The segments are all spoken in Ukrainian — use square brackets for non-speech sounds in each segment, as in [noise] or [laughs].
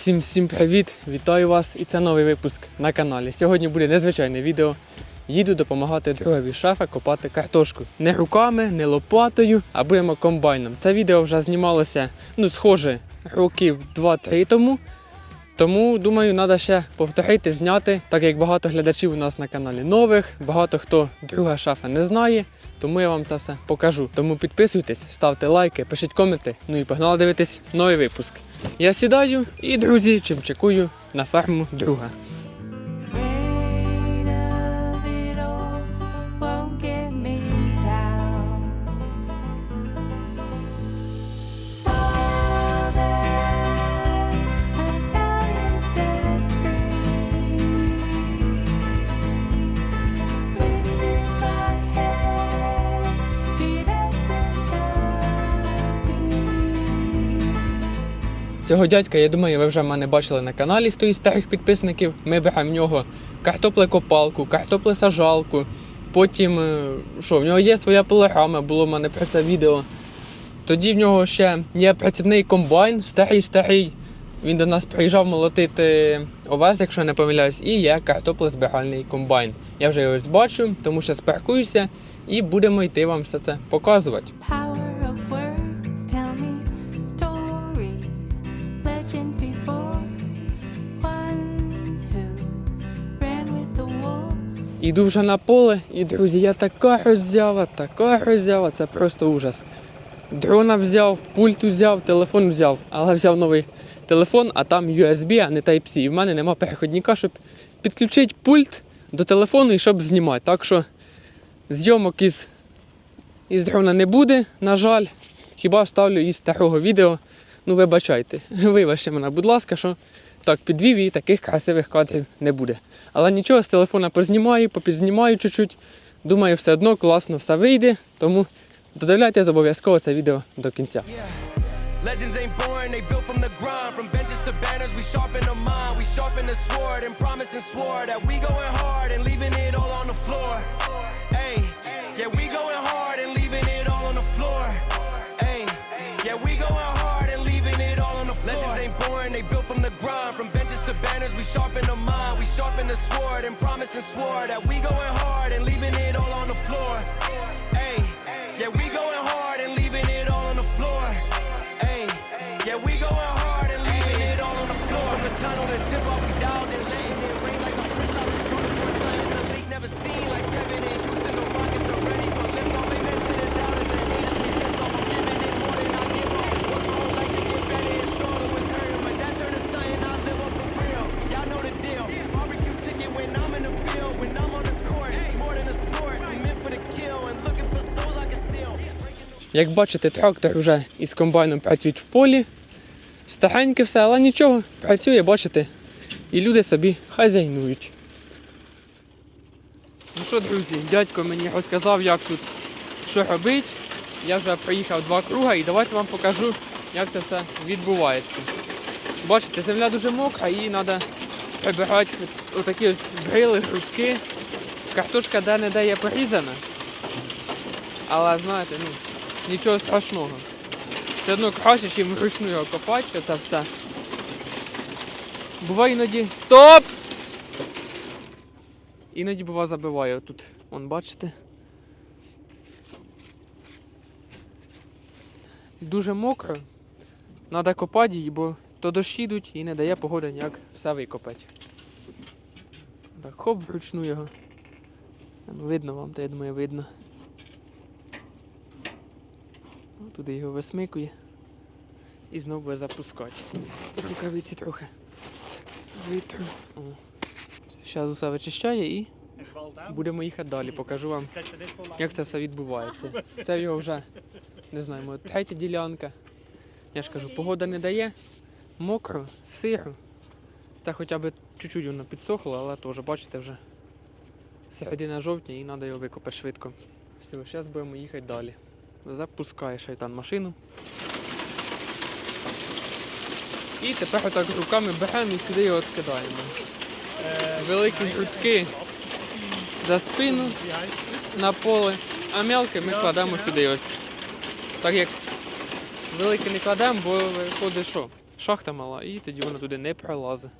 Всім всім привіт! Вітаю вас! І це новий випуск на каналі. Сьогодні буде незвичайне відео. Їду допомагати другові шефа копати картошку. Не руками, не лопатою, а будемо комбайном. Це відео вже знімалося, ну, схоже, років 2-3 тому. Тому думаю, треба ще повторити, зняти, так як багато глядачів у нас на каналі нових, багато хто друга шафа не знає, тому я вам це все покажу. Тому підписуйтесь, ставте лайки, пишіть коменти. Ну і погнали дивитись новий випуск. Я сідаю і, друзі, чимчикую на ферму друга. Цього дядька, я думаю, ви вже мене бачили на каналі, хто із старих підписників. Ми беремо в нього картоплекопалку, картоплесажалку. Потім, е, що, в нього є своя програма, було в мене про це відео. Тоді в нього ще є працівний комбайн, старий старий. Він до нас приїжджав молотити овес, якщо не помиляюсь, і є картоплезбиральний комбайн. Я вже його бачу, тому що спаркуюся і будемо йти вам все це показувати. Іду вже на поле, і друзі, я така роззява, така роззява, це просто ужас. Дрона взяв, пульт взяв, телефон взяв, але взяв новий телефон, а там USB, а не Type-C. І в мене нема переходника, щоб підключити пульт до телефону і щоб знімати. Так що зйомок із, із дрона не буде, на жаль. Хіба вставлю із старого відео. Ну, вибачайте, [laughs] вибачте мене, будь ласка, що так підвів і таких красивих кадрів не буде. Але нічого, з телефона познімаю, попідзнімаю чуть-чуть. Думаю, все одно класно все вийде, тому додивляйтесь обов'язково це відео до кінця. Legends ain't born, they built from the grind. From benches to banners, we sharpen the mind, we sharpen the sword, and promise and swore that we going hard and leaving it all on the floor. Hey, yeah, we going hard and leaving it all on the floor. Legends ain't born, they built from the grind. From benches to banners, we sharpen the mind, we sharpen the sword, and promise and swore that we going hard and leaving it all on the floor. Hey, yeah, we going hard and leaving it all on the floor. Hey, yeah, we going hard and leaving it all on the floor. From the tunnel to tip off, we dialed it late. It rain like a and unicorn, something the league never seen. Like Kevin and Houston, the Як бачите, трактор вже із комбайном працюють в полі. Стареньке все, але нічого, працює, бачите. І люди собі хазяйнують. Ну що, друзі, дядько мені розказав, як тут що робити. Я вже проїхав два круга і давайте вам покажу, як це все відбувається. Бачите, земля дуже мокра і треба прибирати отакі ось грили, грудки. Картошка де-не-де є порізана. Але знаєте, ну, нічого страшного. Все одно краще, ніж вручну його копати, це все. Буває іноді. Стоп! Іноді бува забиває тут. Вон бачите. Дуже мокро. Треба копати її, бо то дощі йдуть і не дає погода ніяк все викопати. Так, хоп, вручну його. Видно вам, то я думаю, видно. Туди його висмикує. І знову буде запускати. Рукавиці трохи. Витру. Зараз усе вичищає і будемо їхати далі. Покажу вам, як це все відбувається. Це його вже, не знаю, може, третя ділянка. Я ж кажу, погода не дає. Мокро, сиро. Це хоча б чуть-чуть воно підсохло, але теж, бачите, вже середина жовтня і треба його викопати швидко. Все, зараз будемо їхати далі. Запускає шайтан машину. І тепер отак руками беремо і сюди його відкидаємо. Великі грудки за спину на поле, а мелке ми кладемо сюди ось. Так як велике не кладемо, бо виходить що? шахта мала, і тоді вона туди не пролазить.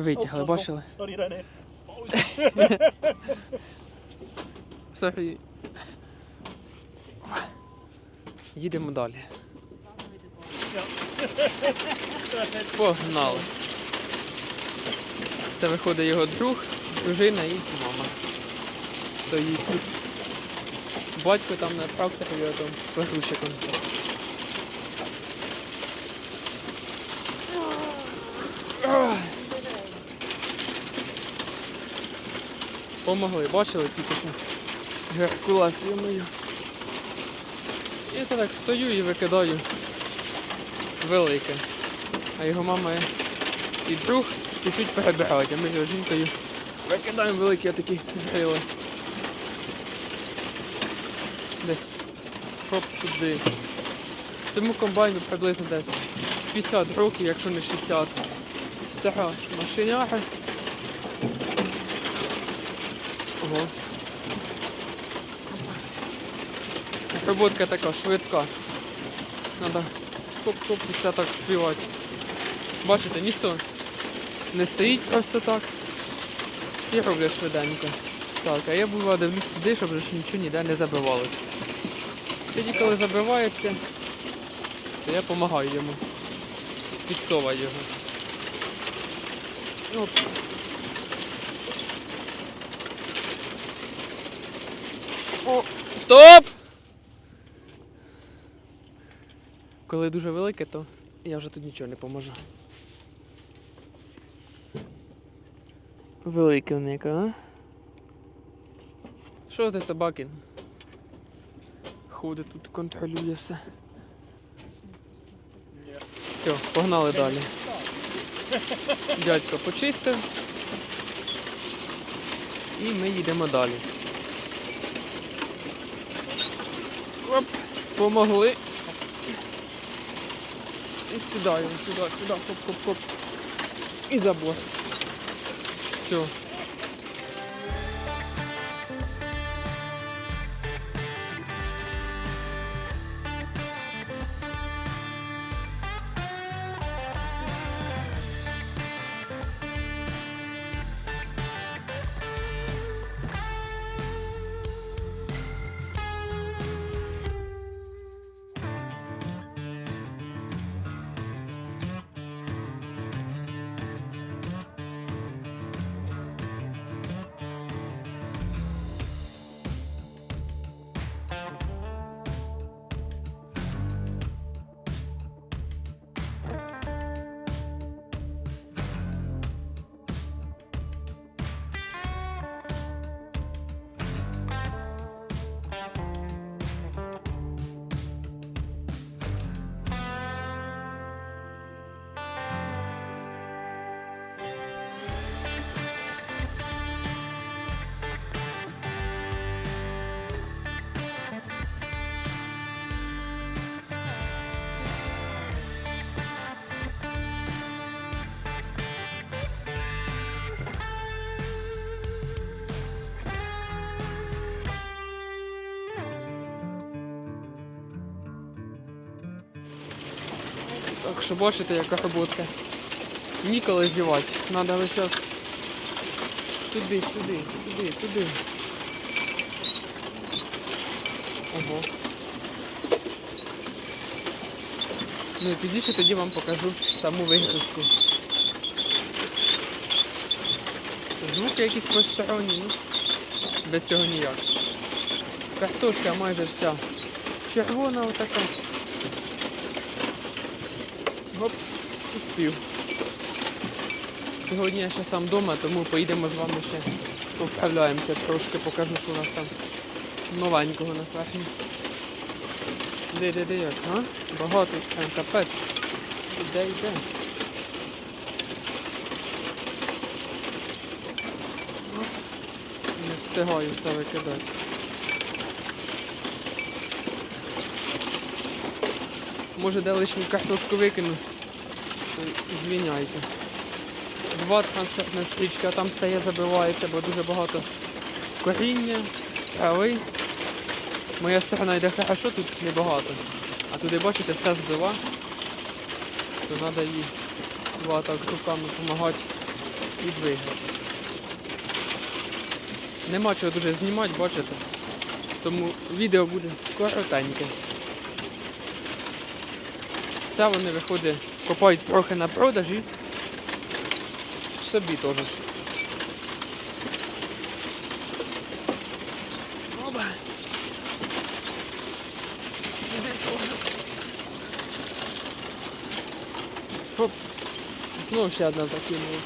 Витягли, бачили? Sorry, [laughs] Їдемо далі. Погнали. Це виходить його друг, дружина і мама. Стоїть тут. Батько там на тракторі там з погрузчиком. Помогли, бачили тільки що Геркулес мою. І так стою і викидаю велике. А його мама і друг чуть-чуть перебігають, а ми його жінкою викидаємо великі такі грили. Де? Хоп туди. Цьому комбайну приблизно десь 50 років, якщо не 60. Стара машиняга. Ого. Роботка така швидка. Надо хоп-хоп і все так співати. Бачите, ніхто не стоїть просто так. Всі роблять швиденько. Так, а я бува дивлюсь туди, щоб вже нічого ніде не забивалось. Тоді, коли забивається, то я допомагаю йому. Підсовую його. Оп. Стоп! Коли дуже велике, то я вже тут нічого не поможу. Велике у них, а? Що ти собакин? Ходить тут, контролює все. Все, погнали далі. Дядько почистив. І ми їдемо далі. Оп, помогли. І сюди, сюди, сюди, хоп-хоп-хоп. І забор. Все. Так що бачите, яка роботка. Ніколи зівати. Надо весь час туди, сюди, туди, туди. Ого. Ну і пізніше тоді вам покажу саму вигрузку. Звуки якісь посторонні, ну, без цього ніяк. Картошка майже вся червона отака. Гоп, успів. Сьогодні я ще сам вдома, тому поїдемо з вами ще Поправляємося трошки, покажу, що у нас там новенького на фермі. Де, де, де як, а? Багато прям капець. Іде, йде. Не встигаю все викидати. Може де лишню картошку викину, звіняйте. Два транспортна стрічка, там стає забивається, бо дуже багато коріння, трави. Моя сторона йде хорошо, тут небагато. А туди, бачите, все збила. То треба їй два так руками допомагати і двигати. Нема чого дуже знімати, бачите. Тому відео буде коротеньке. Це вони виходить, копають трохи на продажі. Собі теж. Оба. Сюди теж. Хоп. Знову ще одна закинула.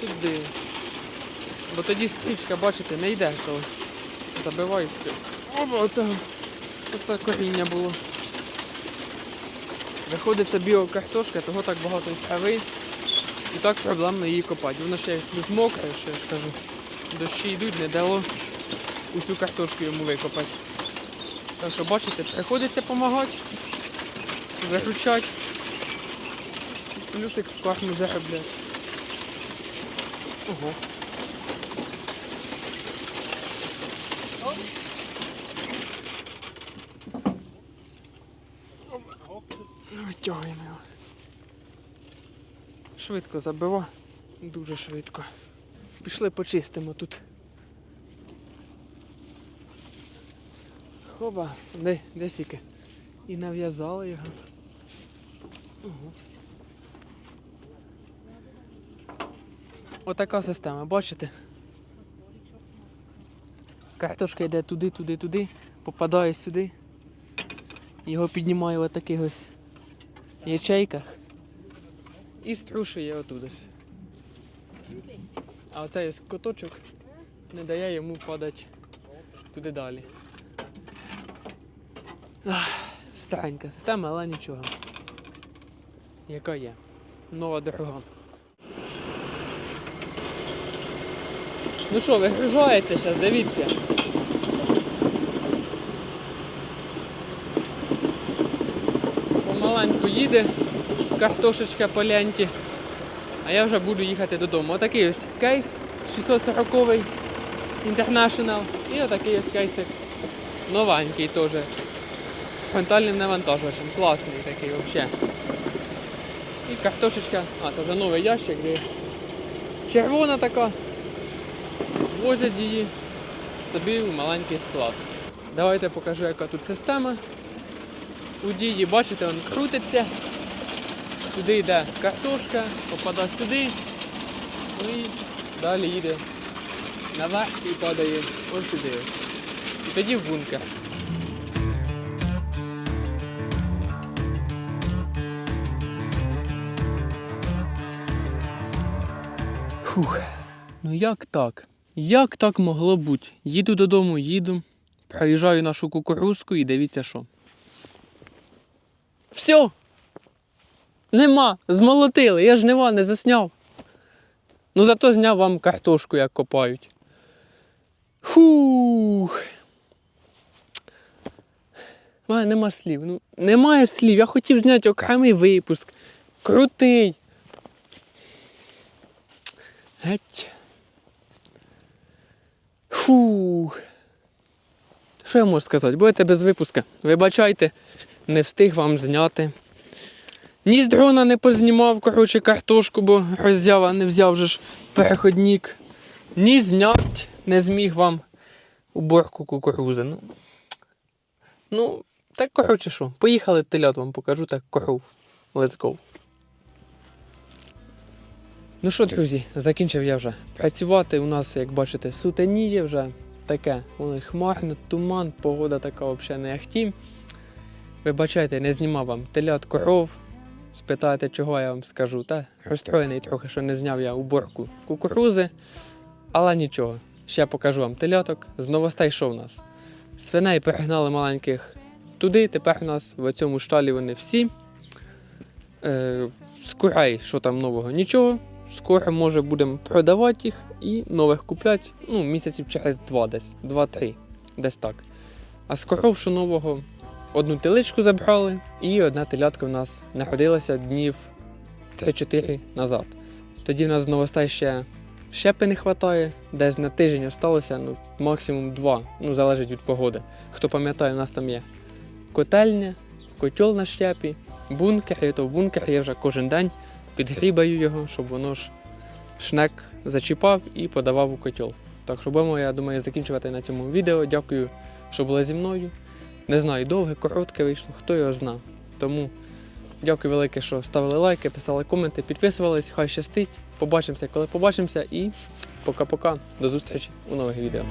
Сюди. Бо тоді стрічка, бачите, не йде коли. Забиваю все. Оба, оце, оце коріння було. Виходить, це біокартошка, того так багато трави. І так проблемно її копати. Воно ще плюс мокре, ще я ж кажу. Дощі йдуть, не дало усю картошку йому викопати. Так що бачите, приходиться допомагати, виручати. Плюсик в кожну заробляти. Ого. Витягуємо його. Швидко забива. Дуже швидко. Пішли почистимо тут. Хоба, де, де сіки? І нав'язали його. Ого. Отака система, бачите? Картошка йде туди, туди, туди, попадає сюди. Його піднімаю в таких ось ячейках і струшує отут ось. А оцей ось коточок не дає йому падати туди далі. Старенька система, але нічого. Яка є. Нова дорога. Ну що, вигружається зараз, дивіться. Їде картошечка по ленті. А я вже буду їхати додому. Отакий ось кейс 640 International і отакий ось кейсик новенький теж. З фронтальним навантажувачем. Класний такий взагалі. І картошечка, а це вже новий ящик, де червона така. Возять її собі в маленький склад. Давайте покажу, яка тут система. У дії, бачите, він крутиться. Сюди йде картошка, попадає сюди. Ну і далі їде наверх і падає ось сюди. І тоді в бункер. Фух. Ну як так? Як так могло бути? Їду додому, їду, проїжджаю нашу кукурузку і дивіться що. Все. Нема, змолотили, я ж нема не засняв. Ну зато зняв вам картошку, як копають. Фух. А, нема слів. Ну, немає слів. Я хотів зняти окремий випуск. Крутий. Геть. Фух. Що я можу сказати? Будете без випуска. Вибачайте, не встиг вам зняти. Ні з дрона не познімав, коротше, картошку, бо роззява не взяв же ж переходник. Ні знять не зміг вам уборку кукурузи. Ну, ну так коротше що, поїхали телят вам покажу так коров. Let's go. Ну що, друзі, закінчив я вже працювати. У нас, як бачите, сутеніє вже таке. Воно хмарно, туман, погода така взагалі не ахті. Вибачайте, не знімав вам телят коров. Спитаєте, чого я вам скажу, та розстроєний трохи, що не зняв я уборку кукурузи, але нічого. Ще покажу вам теляток. З новостей що в нас? Свиней перегнали маленьких туди, тепер у нас в цьому шталі вони всі. Е, з що там нового? Нічого. Скоро, може, будемо продавати їх і нових купляти. Ну, місяців через два десь, два-три, десь так. А з коров, що нового, одну теличку забрали, і одна телятка в нас народилася днів 3-4 назад. Тоді в нас з новостей ще щепи не вистачає, десь на тиждень осталося, ну, максимум два, ну, залежить від погоди. Хто пам'ятає, у нас там є котельня, котел на щепі, бункер, і то в бункері я вже кожен день підгрібаю його, щоб воно ж шнек зачіпав і подавав у котел. Так що будемо, я думаю, закінчувати на цьому відео. Дякую, що були зі мною. Не знаю, довге, коротке вийшло, хто його зна. Тому дякую велике, що ставили лайки, писали коменти, підписувались, хай щастить. Побачимося, коли побачимося, і пока-пока. До зустрічі у нових відео.